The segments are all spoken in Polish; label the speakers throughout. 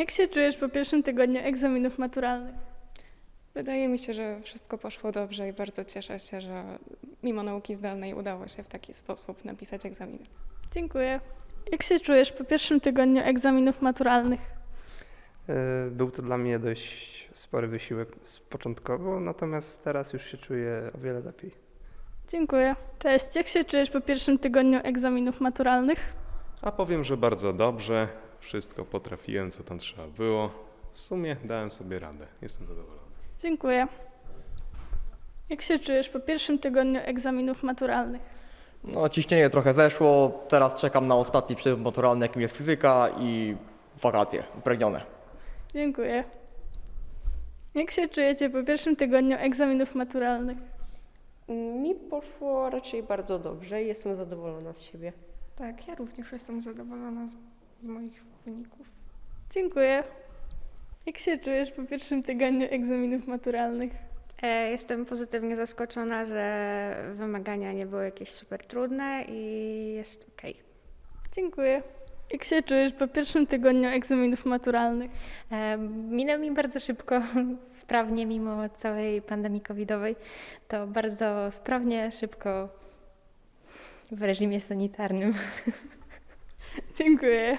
Speaker 1: Jak się czujesz po pierwszym tygodniu egzaminów maturalnych?
Speaker 2: Wydaje mi się, że wszystko poszło dobrze i bardzo cieszę się, że mimo nauki zdalnej udało się w taki sposób napisać egzaminy.
Speaker 1: Dziękuję. Jak się czujesz po pierwszym tygodniu egzaminów maturalnych?
Speaker 3: E, Był to dla mnie dość spory wysiłek z- początkowo, natomiast teraz już się czuję o wiele lepiej.
Speaker 1: Dziękuję. Cześć. Jak się czujesz po pierwszym tygodniu egzaminów maturalnych?
Speaker 4: A powiem, że bardzo dobrze. Wszystko potrafiłem, co tam trzeba było. W sumie dałem sobie radę. Jestem zadowolony.
Speaker 1: Dziękuję. Jak się czujesz po pierwszym tygodniu egzaminów maturalnych?
Speaker 5: No, ciśnienie trochę zeszło, teraz czekam na ostatni przedmiot maturalny, jakim jest fizyka i wakacje, upragnione.
Speaker 1: Dziękuję. Jak się czujecie po pierwszym tygodniu egzaminów maturalnych?
Speaker 6: Mi poszło raczej bardzo dobrze i jestem zadowolona z siebie.
Speaker 2: Tak, ja również jestem zadowolona z, z moich wyników.
Speaker 1: Dziękuję. Jak się czujesz po pierwszym tygodniu egzaminów maturalnych?
Speaker 7: E, Jestem pozytywnie zaskoczona, że wymagania nie były jakieś super trudne i jest ok.
Speaker 1: Dziękuję. Jak się czujesz po pierwszym tygodniu egzaminów maturalnych?
Speaker 8: E, Minął mi bardzo szybko, sprawnie mimo całej pandemii covidowej. To bardzo sprawnie, szybko w reżimie sanitarnym.
Speaker 1: Dziękuję.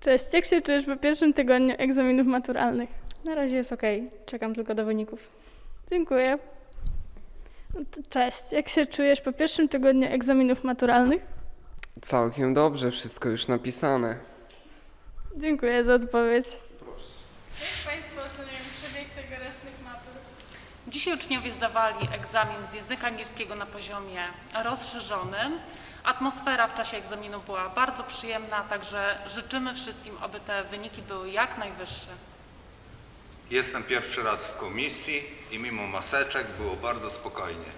Speaker 1: Cześć. Jak się czujesz po pierwszym tygodniu egzaminów maturalnych?
Speaker 2: Na razie jest ok, czekam tylko do wyników.
Speaker 1: Dziękuję. No Cześć. Jak się czujesz po pierwszym tygodniu egzaminów maturalnych?
Speaker 9: Całkiem dobrze, wszystko już napisane.
Speaker 1: Dziękuję za odpowiedź. Jak Państwo oceniają przebieg tegorocznych matur?
Speaker 10: Dzisiaj uczniowie zdawali egzamin z języka angielskiego na poziomie rozszerzonym. Atmosfera w czasie egzaminu była bardzo przyjemna, także życzymy wszystkim, aby te wyniki były jak najwyższe.
Speaker 11: Jestem pierwszy raz w komisji i mimo maseczek było bardzo spokojnie.